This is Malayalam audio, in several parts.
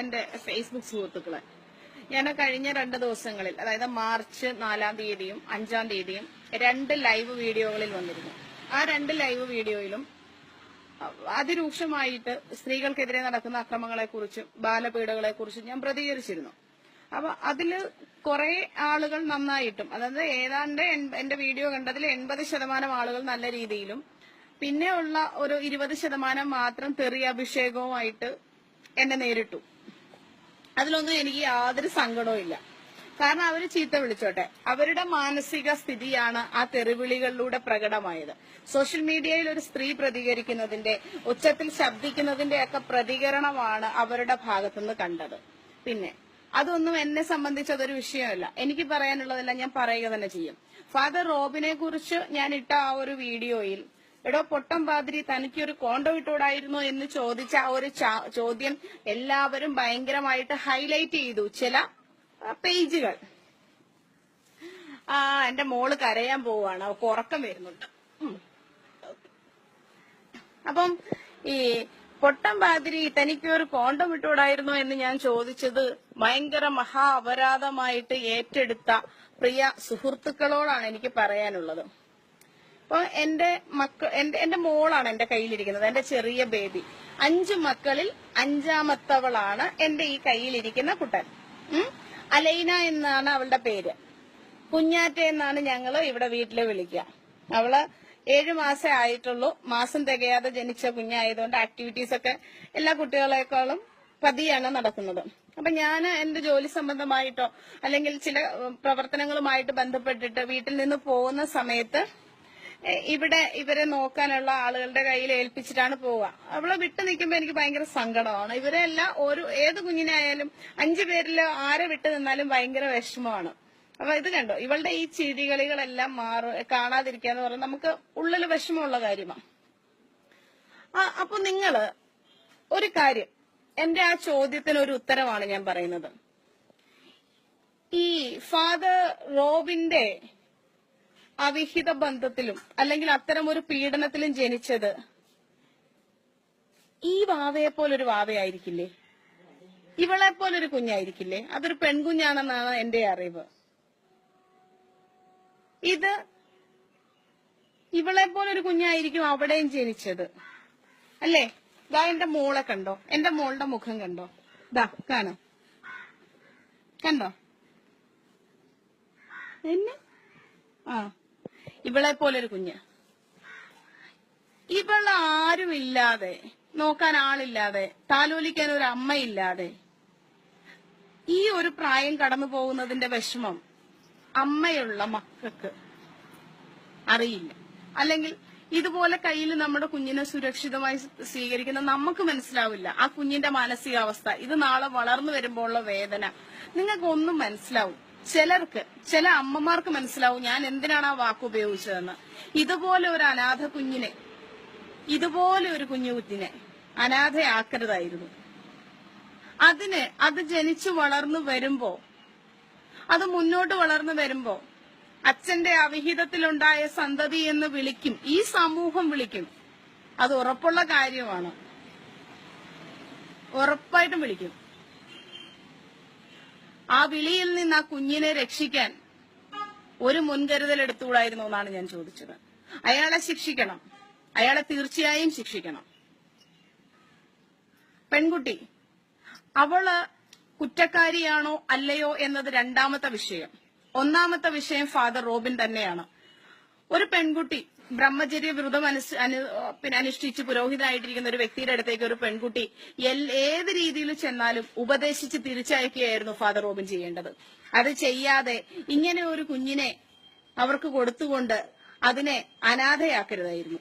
എന്റെ ഫേസ്ബുക്ക് സുഹൃത്തുക്കളെ ഞാൻ കഴിഞ്ഞ രണ്ട് ദിവസങ്ങളിൽ അതായത് മാർച്ച് നാലാം തീയതിയും അഞ്ചാം തീയതിയും രണ്ട് ലൈവ് വീഡിയോകളിൽ വന്നിരുന്നു. ആ രണ്ട് ലൈവ് വീഡിയോയിലും അതിരൂക്ഷമായിട്ട് സ്ത്രീകൾക്കെതിരെ നടക്കുന്ന അക്രമങ്ങളെ കുറിച്ചും ബാലപീഡകളെ കുറിച്ചും ഞാൻ പ്രതികരിച്ചിരുന്നു. അപ്പൊ അതിൽ കുറെ ആളുകൾ നന്നായിട്ടും അതായത് ഏതാണ്ട് എന്റെ വീഡിയോ കണ്ടതിൽ എൺപത് ശതമാനം ആളുകൾ നല്ല രീതിയിലും പിന്നെ ഉള്ള ഒരു ഇരുപത് ശതമാനം മാത്രം തെറി അഭിഷേകവുമായിട്ട് എന്നെ നേരിട്ടു. അതിലൊന്നും എനിക്ക് യാതൊരു സങ്കടവും ഇല്ല. കാരണം അവർ ചീത്ത വിളിച്ചോട്ടെ. അവരുടെ മാനസിക സ്ഥിതിയാണ് ആ തെറിവിളികളിലൂടെ പ്രകടമായത്. സോഷ്യൽ മീഡിയയിൽ ഒരു സ്ത്രീ പ്രതികരിക്കുന്നതിന്റെ ഉച്ചത്തിൽ ശബ്ദിക്കുന്നതിന്റെ ഒക്കെ പ്രതികരണമാണ് അവരുടെ ഭാഗത്തുനിന്ന് കണ്ടത്. പിന്നെ അതൊന്നും എന്നെ സംബന്ധിച്ച് അതൊരു വിഷയമല്ല. എനിക്ക് പറയാനുള്ളതെല്ലാം ഞാൻ പറയുക തന്നെ ചെയ്യും. ഫാദർ റോബിനെ കുറിച്ച് ഞാൻ ഇട്ട ആ ഒരു വീഡിയോയിൽ എടോ പൊട്ടം പാതിരി തനിക്കൊരു കോണ്ടോ ഇട്ടൂടായിരുന്നോ എന്ന് ചോദിച്ച ആ ഒരു ചോദ്യം എല്ലാവരും ഭയങ്കരമായിട്ട് ഹൈലൈറ്റ് ചെയ്തു. ചില പേജുകൾ. ആ എന്റെ മോൾ കരയാൻ പോവാണ് അവക്ക് ഉറക്കം വരുന്നുണ്ട്. അപ്പം ഈ പൊട്ടം പാതിരി തനിക്കൊരു കോണ്ടം ഇട്ടൂടായിരുന്നോ എന്ന് ഞാൻ ചോദിച്ചത് ഭയങ്കര മഹാ അപരാധമായിട്ട് ഏറ്റെടുത്ത പ്രിയ സുഹൃത്തുക്കളോടാണ് എനിക്ക് പറയാനുള്ളത്. അപ്പൊ എന്റെ മക്ക എന്റെ എന്റെ മോളാണ് എന്റെ കയ്യിലിരിക്കുന്നത്. എന്റെ ചെറിയ ബേബി. അഞ്ചു മക്കളിൽ അഞ്ചാമത്തവളാണ് എന്റെ ഈ കയ്യിലിരിക്കുന്ന കുട്ടൻ? അലൈന എന്നാണ് അവളുടെ പേര്. കുഞ്ഞാറ്റ എന്നാണ് ഞങ്ങൾ ഇവിടെ വീട്ടിൽ വിളിക്കുക. അവൾ ഏഴു മാസേ ആയിട്ടുള്ളൂ. മാസം തികയാതെ ജനിച്ച കുഞ്ഞായതുകൊണ്ട് ആക്ടിവിറ്റീസ് ഒക്കെ എല്ലാ കുട്ടികളെക്കാളും പതിയാണ് നടക്കുന്നത്. അപ്പൊ ഞാൻ എന്റെ ജോലി സംബന്ധമായിട്ടോ അല്ലെങ്കിൽ ചില പ്രവർത്തനങ്ങളുമായിട്ട് ബന്ധപ്പെട്ടിട്ട് വീട്ടിൽ നിന്ന് പോകുന്ന സമയത്ത് ഇവിടെ ഇവരെ നോക്കാനുള്ള ആളുകളുടെ കയ്യിൽ ഏൽപ്പിച്ചിട്ടാണ് പോവുക. അവളെ വിട്ടു നിൽക്കുമ്പോ എനിക്ക് ഭയങ്കര സങ്കടമാണ്. ഇവരെല്ലാം ഒരു ഏത് കുഞ്ഞിനായാലും അഞ്ചു പേരിലോ ആരെ വിട്ടു നിന്നാലും ഭയങ്കര വിഷമമാണ്. അപ്പൊ ഇത് കണ്ടോ? ഇവളുടെ ഈ ചിരികളികളെല്ലാം മാറും കാണാതിരിക്കുക എന്ന് പറഞ്ഞാൽ നമുക്ക് ഉള്ളിൽ വിഷമമുള്ള കാര്യമാണ്. അപ്പൊ നിങ്ങൾ ഒരു കാര്യം. എന്റെ ആ ചോദ്യത്തിന് ഒരു ഉത്തരമാണ് ഞാൻ പറയുന്നത്. ഈ ഫാദർ റോബിന്റെ അവിഹിത ബന്ധത്തിലും അല്ലെങ്കിൽ അത്തരം ഒരു പീഡനത്തിലും ജനിച്ചത് ഈ വാവയെ പോലൊരു വാവയായിരിക്കില്ലേ? ഇവളെ പോലൊരു കുഞ്ഞായിരിക്കില്ലേ? അതൊരു പെൺകുഞ്ഞാണെന്നാണ് എന്റെ അറിവ്. ഇത് ഇവളെ പോലൊരു കുഞ്ഞായിരിക്കും അവിടെയും ജനിച്ചത്. അല്ലേ? ദാ എന്റെ മോളെ കണ്ടോ? എന്റെ മോളുടെ മുഖം കണ്ടോ? ദാ കാണോ? കണ്ടോ? എന്നെ? ആ. ഇവളെ പോലൊരു കുഞ്ഞ്. ഇവൾ ആരുമില്ലാതെ നോക്കാൻ ആളില്ലാതെ താലോലിക്കാൻ ഒരു അമ്മയില്ലാതെ ഈ ഒരു പ്രായം കടന്നു പോകുന്നതിന്റെ വിഷമം അമ്മയുള്ള മക്കൾക്ക് അറിയില്ല. അല്ലെങ്കിൽ ഇതുപോലെ കയ്യിൽ നമ്മുടെ കുഞ്ഞിനെ സുരക്ഷിതമായി സ്വീകരിക്കുന്ന നമുക്ക് മനസ്സിലാവില്ല. ആ കുഞ്ഞിന്റെ മാനസികാവസ്ഥ ഇത് നാളെ വളർന്നു വരുമ്പോഴുള്ള വേദന. നിങ്ങൾക്കൊന്നും മനസ്സിലാവും. ചിലർക്ക് ചില അമ്മമാർക്ക് മനസ്സിലാവും ഞാൻ എന്തിനാണ് ആ വാക്ക് ഉപയോഗിച്ചതെന്ന്. ഇതുപോലെ ഒരു അനാഥ കുഞ്ഞിനെ ഇതുപോലെ ഒരു കുഞ്ഞു കുഞ്ഞിനെ അനാഥയാക്കരുതായിരുന്നു. അതിന് അത് ജനിച്ചു വളർന്നു വരുമ്പോ അത് മുന്നോട്ട് വളർന്നു വരുമ്പോ അച്ഛന്റെ അവിഹിതത്തിലുണ്ടായ സന്തതി എന്ന് വിളിക്കും ഈ സമൂഹം വിളിക്കും. അത് ഉറപ്പുള്ള കാര്യമാണ്. ഉറപ്പായിട്ടും വിളിക്കും. ആ വിളിയിൽ നിന്ന് ആ കുഞ്ഞിനെ രക്ഷിക്കാൻ ഒരു മുൻകരുതൽ എടുത്തുകൂടായിരുന്നു എന്നാണ് ഞാൻ ചോദിച്ചത്. അയാളെ ശിക്ഷിക്കണം. അയാളെ തീർച്ചയായും ശിക്ഷിക്കണം. പെൺകുട്ടി അവൾ കുറ്റക്കാരിയാണോ അല്ലയോ എന്നത് രണ്ടാമത്തെ വിഷയം. ഒന്നാമത്തെ വിഷയം ഫാദർ റോബിൻ തന്നെയാണ്. ഒരു പെൺകുട്ടി ബ്രഹ്മചര്യ വ്രതം അനുസ്- അനു- പിന്നെ അനുഷ്ഠിച്ച് പുരോഹിതനായിട്ടിരിക്കുന്ന ഒരു വ്യക്തിയുടെ അടുത്തേക്ക് ഒരു പെൺകുട്ടി ഏത് രീതിയിൽ ചെന്നാലും ഉപദേശിച്ച് തിരിച്ചയക്കുകയായിരുന്നു ഫാദർ റോബിൻ ചെയ്യേണ്ടത്. അത് ചെയ്യാതെ ഇങ്ങനെ ഒരു കുഞ്ഞിനെ അവർക്ക് കൊടുത്തുകൊണ്ട് അതിനെ അനാഥയാക്കരുതായിരുന്നു.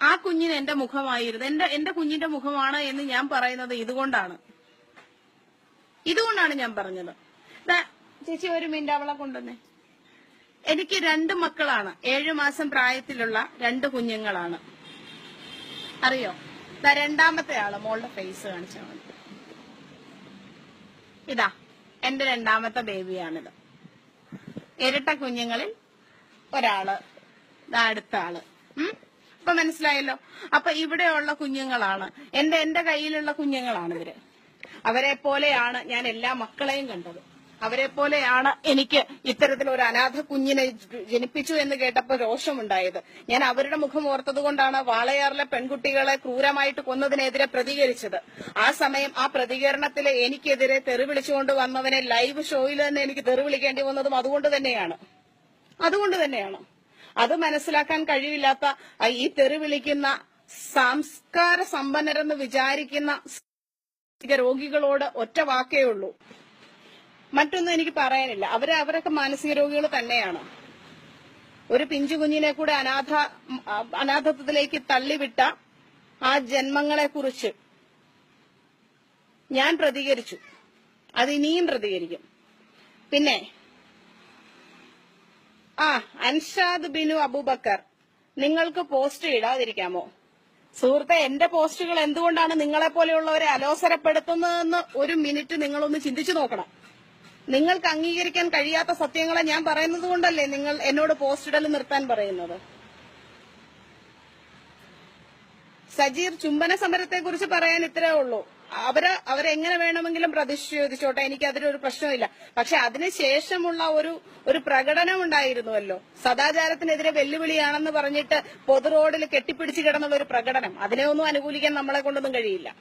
ആ കുഞ്ഞിന് എന്റെ മുഖമായിരുന്നു. എന്റെ എന്റെ കുഞ്ഞിന്റെ മുഖമാണ് എന്ന് ഞാൻ പറയുന്നത് ഇതുകൊണ്ടാണ്. ഇതുകൊണ്ടാണ് ഞാൻ പറഞ്ഞത്. ചേച്ചി ഒരു മിനിറ്റ് അവളെ കൊണ്ടുവന്നേ. എനിക്ക് രണ്ട് മക്കളാണ്. ഏഴു മാസം പ്രായത്തിലുള്ള രണ്ട് കുഞ്ഞുങ്ങളാണ്. അറിയോ? രണ്ടാമത്തെ ആൾ മോളുടെ ഫേസ് കാണിച്ചാൽ മതി. ഇതാ എന്റെ രണ്ടാമത്തെ ബേബിയാണിത് ഇരട്ട കുഞ്ഞുങ്ങളിൽ ഒരാൾ അടുത്ത ആൾ. അപ്പൊ മനസ്സിലായല്ലോ? അപ്പൊ ഇവിടെയുള്ള കുഞ്ഞുങ്ങളാണ്. എന്റെ എന്റെ കയ്യിലുള്ള കുഞ്ഞുങ്ങളാണ് ഇവർ അവരെ പോലെയാണ് ഞാൻ എല്ലാ മക്കളെയും കണ്ടത്. അവരെ പോലെയാണ് എനിക്ക് ഇത്തരത്തിൽ ഒരു അനാഥ കുഞ്ഞിനെ ജനിപ്പിച്ചു എന്ന് കേട്ടപ്പോൾ രോഷമുണ്ടായത്. ഞാൻ അവരുടെ മുഖം ഓർത്തതുകൊണ്ടാണ് വാളയാറിലെ പെൺകുട്ടികളെ ക്രൂരമായിട്ട് കൊന്നതിനെതിരെ പ്രതികരിച്ചത്. ആ സമയം ആ പ്രതികരണത്തിൽ എനിക്കെതിരെ തെറി വിളിച്ചുകൊണ്ട് വന്നവനെ ലൈവ് ഷോയിൽ തന്നെ എനിക്ക് തെറി വിളിക്കേണ്ടി വന്നതും അതുകൊണ്ട് തന്നെയാണ്. അതുകൊണ്ട് തന്നെയാണ്. അത് മനസ്സിലാക്കാൻ കഴിവില്ലാത്ത ഈ തെറി വിളിക്കുന്ന സംസ്കാര സമ്പന്നരെന്ന് വിചാരിക്കുന്ന രോഗികളോട് ഒറ്റ വാക്കേ ഉള്ളൂ. മറ്റൊന്നും എനിക്ക് പറയാനില്ല. അവർ അവരൊക്കെ മാനസിക രോഗികൾ തന്നെയാണ്. ഒരു പിഞ്ചു കുഞ്ഞിനെ കൂടെ അനാഥ അനാഥത്വത്തിലേക്ക് തള്ളിവിട്ട ആ ജന്മങ്ങളെ കുറിച്ച് ഞാൻ പ്രതികരിച്ചു. അത് ഇനിയും പ്രതികരിക്കും. പിന്നെ ആ അൻഷാദ് ബിനു അബൂബക്കർ നിങ്ങൾക്ക് പോസ്റ്റ് ഇടാതിരിക്കാമോ? സുഹൃത്തെ എന്റെ പോസ്റ്റുകൾ എന്തുകൊണ്ടാണ് നിങ്ങളെ പോലെയുള്ളവരെ അലോസരപ്പെടുത്തുന്നതെന്ന് ഒരു മിനിറ്റ് നിങ്ങളൊന്ന് ചിന്തിച്ചു നോക്കണം. നിങ്ങൾക്ക് അംഗീകരിക്കാൻ കഴിയാത്ത സത്യങ്ങളെ ഞാൻ പറയുന്നത് കൊണ്ടല്ലേ നിങ്ങൾ എന്നോട് പോസ്റ്റ് നിർത്താൻ പറയുന്നത്? സജീർ ചുംബന സമരത്തെ കുറിച്ച് പറയാൻ ഇത്രേ ഉള്ളൂ. അവർ അവരെങ്ങനെ വേണമെങ്കിലും പ്രതിഷേധിച്ചോട്ടെ എനിക്ക് അതിലൊരു പ്രശ്നമില്ല. പക്ഷെ അതിനുശേഷമുള്ള ഒരു ഒരു പ്രകടനം ഉണ്ടായിരുന്നുവല്ലോ. സദാചാരത്തിനെതിരെ വെല്ലുവിളിയാണെന്ന് പറഞ്ഞിട്ട് പൊതു റോഡിൽ കെട്ടിപ്പിടിച്ച് കിടന്നുള്ള ഒരു പ്രകടനം. അതിനെ ഒന്നും അനുകൂലിക്കാൻ നമ്മളെ കൊണ്ടൊന്നും കഴിയില്ല.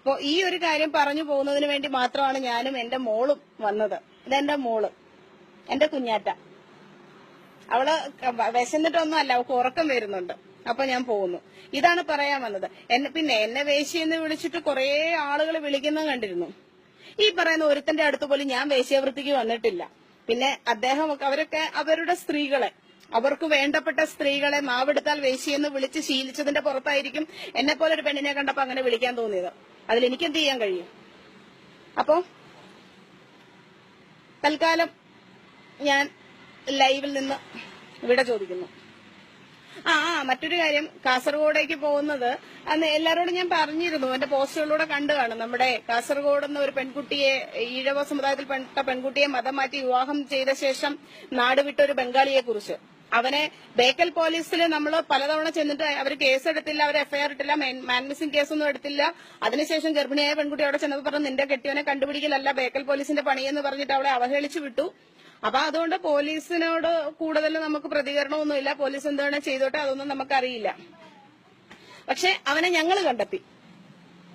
അപ്പോ ഈ ഒരു കാര്യം പറഞ്ഞു പോകുന്നതിന് വേണ്ടി മാത്രമാണ് ഞാനും എന്റെ മോളും വന്നത്. ഇതെന്റെ മോൾ. എന്റെ കുഞ്ഞാറ്റ. അവൾ വിശന്നിട്ടൊന്നും അല്ല അവൾക്ക് ഉറക്കം വരുന്നുണ്ട്. അപ്പൊ ഞാൻ പോകുന്നു. ഇതാണ് പറയാൻ വന്നത്. എന്നെ പിന്നെ എന്നെ വേശ്യെന്ന് വിളിച്ചിട്ട് കുറെ ആളുകൾ വിളിക്കുന്നത് കണ്ടിരുന്നു. ഈ പറയുന്ന ഒരുത്തന്റെ അടുത്ത് പോലും ഞാൻ വേശ്യാവൃത്തിക്ക് വന്നിട്ടില്ല. പിന്നെ അദ്ദേഹം അവരൊക്കെ അവരുടെ സ്ത്രീകളെ അവർക്ക് വേണ്ടപ്പെട്ട സ്ത്രീകളെ നാവെടുത്താൽ വേശിയെന്ന് വിളിച്ച് ശീലിച്ചതിന്റെ പുറത്തായിരിക്കും എന്നെ പോലെ ഒരു പെണ്ണിനെ കണ്ടപ്പോ അങ്ങനെ വിളിക്കാൻ തോന്നിയത്. അതിൽ എനിക്ക് എന്ത് ചെയ്യാൻ കഴിയും? അപ്പോ തൽക്കാലം ഞാൻ ലൈവിൽ നിന്ന് ഇവിടെ ചോദിക്കുന്നു. ആ മറ്റൊരു കാര്യം. കാസർഗോഡേക്ക് പോകുന്നത് അന്ന് എല്ലാവരോടും ഞാൻ പറഞ്ഞിരുന്നു. എന്റെ പോസ്റ്റുകളിലൂടെ കണ്ടു കാണും. നമ്മുടെ കാസർഗോഡ് എന്ന ഒരു പെൺകുട്ടിയെ ഈഴവ സമുദായത്തിൽപ്പെട്ട പെൺകുട്ടിയെ മതം മാറ്റി വിവാഹം ചെയ്ത ശേഷം നാടുവിട്ട ഒരു ബംഗാളിയെ കുറിച്ച് അവനെ ബേക്കൽ പോലീസിൽ നമ്മൾ പലതവണ ചെന്നിട്ട് അവർ കേസെടുത്തില്ല അവർ എഫ്ഐആർ ഇട്ടില്ല മാൻമിസിംഗ് കേസൊന്നും എടുത്തില്ല. അതിനുശേഷം ഗർഭിണിയായ പെൺകുട്ടി അവിടെ ചെന്നപ്പോൾ പറഞ്ഞു നിന്റെ കെട്ടിയവനെ കണ്ടുപിടിക്കലല്ല ബേക്കൽ പോലീസിന്റെ പണിയെന്ന് പറഞ്ഞിട്ട് അവളെ അവഹേളിച്ചു വിട്ടു. അപ്പൊ അതുകൊണ്ട് പോലീസിനോട് കൂടുതൽ നമുക്ക് പ്രതികരണമൊന്നുമില്ല. പോലീസ് എന്താണ് ചെയ്തോട്ടെ അതൊന്നും നമുക്കറിയില്ല. പക്ഷെ അവനെ ഞങ്ങൾ കണ്ടെത്തി.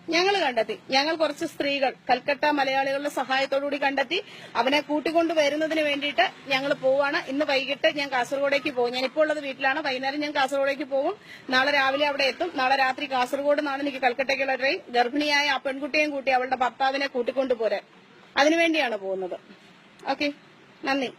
ഞങ്ങൾ കണ്ടെത്തി. ഞങ്ങൾ കുറച്ച് സ്ത്രീകൾ കൽക്കട്ട മലയാളികളുടെ സഹായത്തോടുകൂടി കണ്ടെത്തി. അവനെ കൂട്ടിക്കൊണ്ട് വരുന്നതിന് വേണ്ടിയിട്ട് ഞങ്ങൾ പോവാണ്. ഇന്ന് വൈകിട്ട് ഞാൻ കാസർഗോഡേക്ക് പോകും. ഞാൻ ഇപ്പോൾ ഉള്ളത് വീട്ടിലാണ്. വൈകുന്നേരം ഞാൻ കാസർഗോഡേക്ക് പോകും. നാളെ രാവിലെ അവിടെ എത്തും. നാളെ രാത്രി കാസർഗോഡ് നിന്നാണ് എനിക്ക് കൽക്കട്ടയ്ക്കുള്ള ട്രെയിൻ. ഗർഭിണിയായ ആ പെൺകുട്ടിയെയും കൂട്ടി അവളുടെ ഭർത്താവിനെ കൂട്ടിക്കൊണ്ടു പോരാൻ. അതിനുവേണ്ടിയാണ് പോകുന്നത്. ഓക്കെ. നന്ദി.